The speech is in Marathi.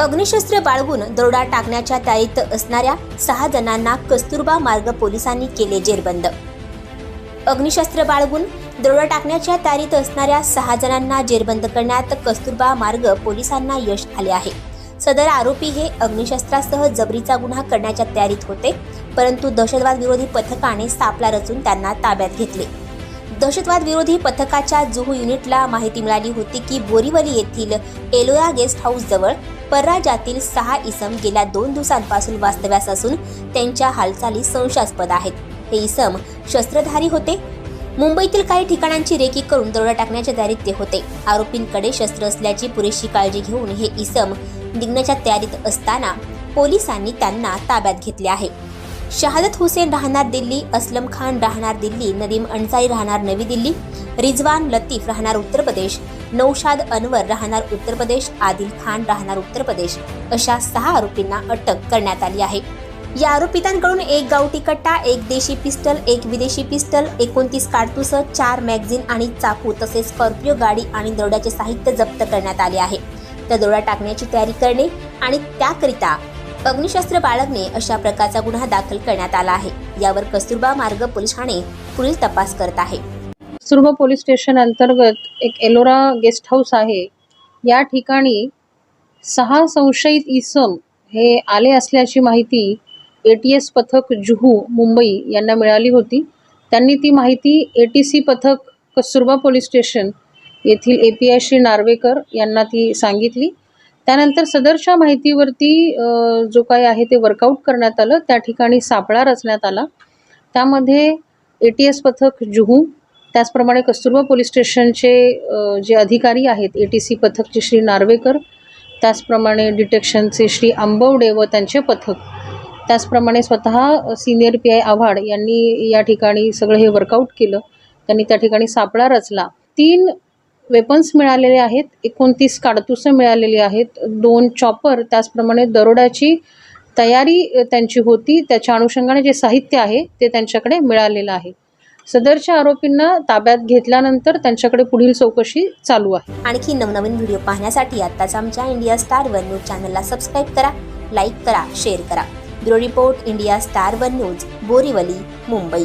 अग्निशस्त्र बाळगून दरोडा टाकण्याच्या तयारीत असणाऱ्या सहा जणांना कस्तुरबा मार्ग पोलिसांनी केले जेरबंद. अग्निशस्त्र बाळगून दरोडा टाकण्याच्या तयारीत असणाऱ्या सहा जणांना जेरबंद करण्यात कस्तुरबा मार्ग पोलिसांना यश आले आहे. सदर आरोपी हे अग्निशस्त्रासह जबरीचा गुन्हा करण्याच्या तयारीत होते परंतु दहशतवाद विरोधी पथकाने सापळा रचून त्यांना ताब्यात घेतले. दहशतवाद विरोधी पथकाच्या जुहू युनिटला माहिती मिळाली होती की बोरीवली येथील एलोरा गेस्ट हाऊस जवळ परराज्यातील सहा इसम गेल्या दोन दिवसांपासून वास्तव्यास असून त्यांच्या हालचाली संशयास्पद आहेत. हे इसम शस्त्रधारी होते. मुंबईतील काही ठिकाणांची रेकी करून दरोडा टाकण्याच्या तयारीत ते होते. आरोपींकडे शस्त्र असल्याची पुरेशी काळजी घेऊन हे इसम निघण्याच्या तयारीत असताना पोलिसांनी त्यांना ताब्यात घेतले आहे. शहादत हुसेन राहणार दिल्ली असलम खान राहणार दिल्ली नदीम अन्सारी राहणार नवी दिल्ली रिजवान लतीफ राहणार उत्तर प्रदेश नौशाद अनवर राहणार उत्तर प्रदेश आदिल खान राहणार उत्तर प्रदेश अशा सहा आरोपींना अटक करण्यात आली आहे. या आरोपितांकडून एक गावठी कट्टा एक देशी पिस्टल एक विदेशी पिस्टल एकोणतीस काडतुस चार मॅगझिन आणि चाकू तसेच स्कॉर्पिओ गाडी आणि दरोड्याचे साहित्य जप्त करण्यात आले आहे. तर दरोडा टाकण्याची तयारी करणे आणि त्याकरिता अग्निशस्त्र बाळगणे अशा प्रकारचा गुन्हा दाखल करण्यात आला आहे. यावर कस्तुरबा मार्ग पोलीस ठाणे पुढील तपास करत आहे. कस्तुरबा पोलीस स्टेशन अंतर्गत एक एलोरा गेस्ट हाऊस आहे. या ठिकाणी सहा संशयित इसम हे आले असल्याची माहिती ए टी एस पथक जुहू मुंबई यांना मिळाली होती. त्यांनी ती माहिती ए टी सी पथक कस्तुरबा पोलीस स्टेशन येथील A P I Shri Narvekar यांना ती सांगितली. त्यानंतर सदरच्या माहितीवरती जो काही आहे ते वर्कआउट करण्यात आलं. त्या ठिकाणी सापळा रचण्यात आला. त्यामध्ये ए टी एस पथक जुहू त्याचप्रमाणे कस्तुरबा पोलीस स्टेशनचे जे अधिकारी आहेत ए टी सी पथकचे श्री नार्वेकर त्याचप्रमाणे डिटेक्शनचे श्री आंबवडे व त्यांचे पथक त्याचप्रमाणे स्वतः सिनियर पी आय आव्हाड यांनी या ठिकाणी सगळं हे वर्कआउट केलं. त्यांनी त्या ठिकाणी सापळा रचला. तीन वेपन्स मिळालेले आहेत एकोणतीस काडतुसं मिळालेली आहेत दोन चॉपर त्याचप्रमाणे दरोड्याची तयारी त्यांची होती. त्याच्या अनुषंगाने जे साहित्य आहे ते त्यांच्याकडे मिळालेलं आहे. सदरच्या आरोपींना ताब्यात घेतल्यानंतर त्यांच्याकडे पुढील चौकशी चालू आहे. आणखी नवनवीन व्हिडिओ पाहण्यासाठी आत्ताच आमच्या इंडिया स्टार वन न्यूज चॅनलला सबस्क्राईब करा लाईक करा शेअर करा. Bureau report India star one news Borivali Mumbai.